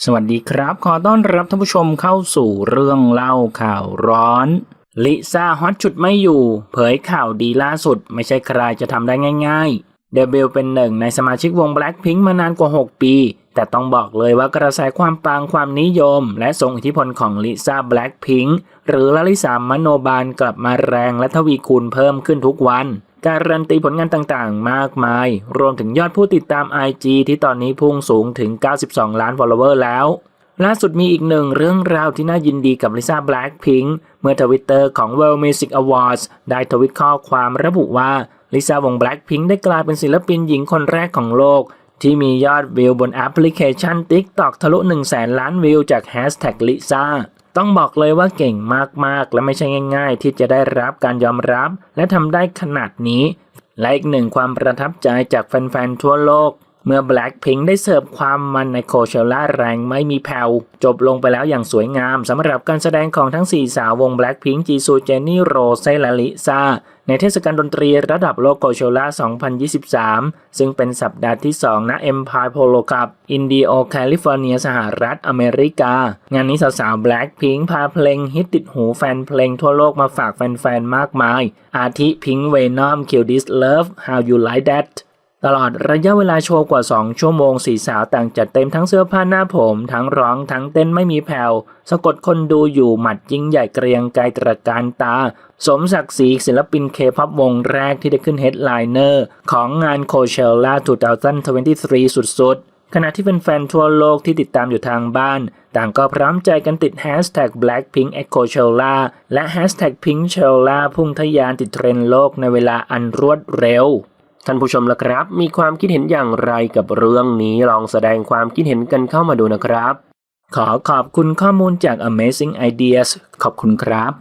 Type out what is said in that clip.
สวัสดีครับ ขอต้อนรับท่านผู้ชมเข้าสู่เรื่องเล่าข่าวร้อน ลิซ่าฮอตชุดไม่อยู่ เผยข่าวดีล่าสุด ไม่ใช่ใครจะทำได้ง่ายๆ เดบิวเป็นหนึ่งในสมาชิกวง Blackpink มานานกว่า 6 ปี แต่ต้องบอกเลยว่ากระแสความปังความนิยม และทรงอิทธิพลของลิซ่า Blackpink หรือลลิสามโนบาลกลับมาแรงและทวีคูณเพิ่มขึ้นทุกวัน การันตีผลงานต่างๆ มากมาย รวมถึงยอดผู้ติดตาม IG ที่ตอนนี้พุ่งสูงถึง 92 ล้าน follower แล้ว ล่าสุดมีอีกหนึ่งเรื่องราวที่น่ายินดีกับลิซ่าแบล็ k พิงค์เมื่อทวิตเตอร์ของ World Music Awards ได้ทวิตข้อความระบุว่าลิซ่าวง Blackpink ได้กลายเป็นศิลปินหญิงคนแรกของโลก ที่มียอดวิวบนแอปพลิเคชัน TikTok ทะลุ 1 0 0 0 0แสนล้านวิวจากแฮชแท็กลิซ่า ต้องบอกเลยว่าเก่งมากๆ และไม่ใช่ง่าย ๆ ที่จะได้รับการยอมรับ และทำได้ขนาดนี้ และอีกหนึ่งความประทับใจจากแฟนๆทั่วโลก เมื่อ Blackpink ได้เสิร์ฟความมันในโคเชล่าแรงไม่มีแผ่วจบลงไปแล้วอย่างสวยงามสำหรับการแสดงของทั้ง 4 สาววง Blackpink จีซูเจนนี่โรเซและลิซ่าในเทศกาลดนตรีระดับโลกโคเชล่า 2023 ซึ่งเป็นสัปดาห์ที่ 2 ณ Empire Polo Cup อินดีโอแคลิฟอร์เนีย สหรัฐอเมริกา งานนี้สาวๆ Blackpink พาเพลงฮิตติดหูแฟนเพลงทั่วโลกมาฝากแฟนๆ มากมาย อาทิ Pink Venom Kill This Love How You Like That ตลอดระยะเวลาโชว์กว่า 2 ชั่วโมงสีสาวต่างจัดเต็มทั้งเสื้อผ้าหน้าผม ทั้งร้องทั้งเต้นไม่มีแผ่วสะกดคนดูอยู่หมัดยิ่งใหญ่เกรียงไกรตระการตา สมศักดิ์ศรีศิลปินเคพับวงแรกที่ได้ขึ้นเฮดไลเนอร์ของงานโคเชล่า2023 สุดๆ ขณะที่เป็นแฟนๆทั่วโลกที่ติดตามอยู่ทางบ้าน ต่างก็พร้อมใจกันติด Hashtag Blackpink e c o c h e l a และ Hashtag Pinkchella พุ่งทะยานติดเทรนด์โลกในเวลาอันรวดเร็ว ท่านผู้ชมละครับ มีความคิดเห็นอย่างไรกับเรื่องนี้ลองแสดงความคิดเห็นกันเข้ามาดูนะครับ ขอขอบคุณข้อมูลจาก Amazing Ideas ขอบคุณครับ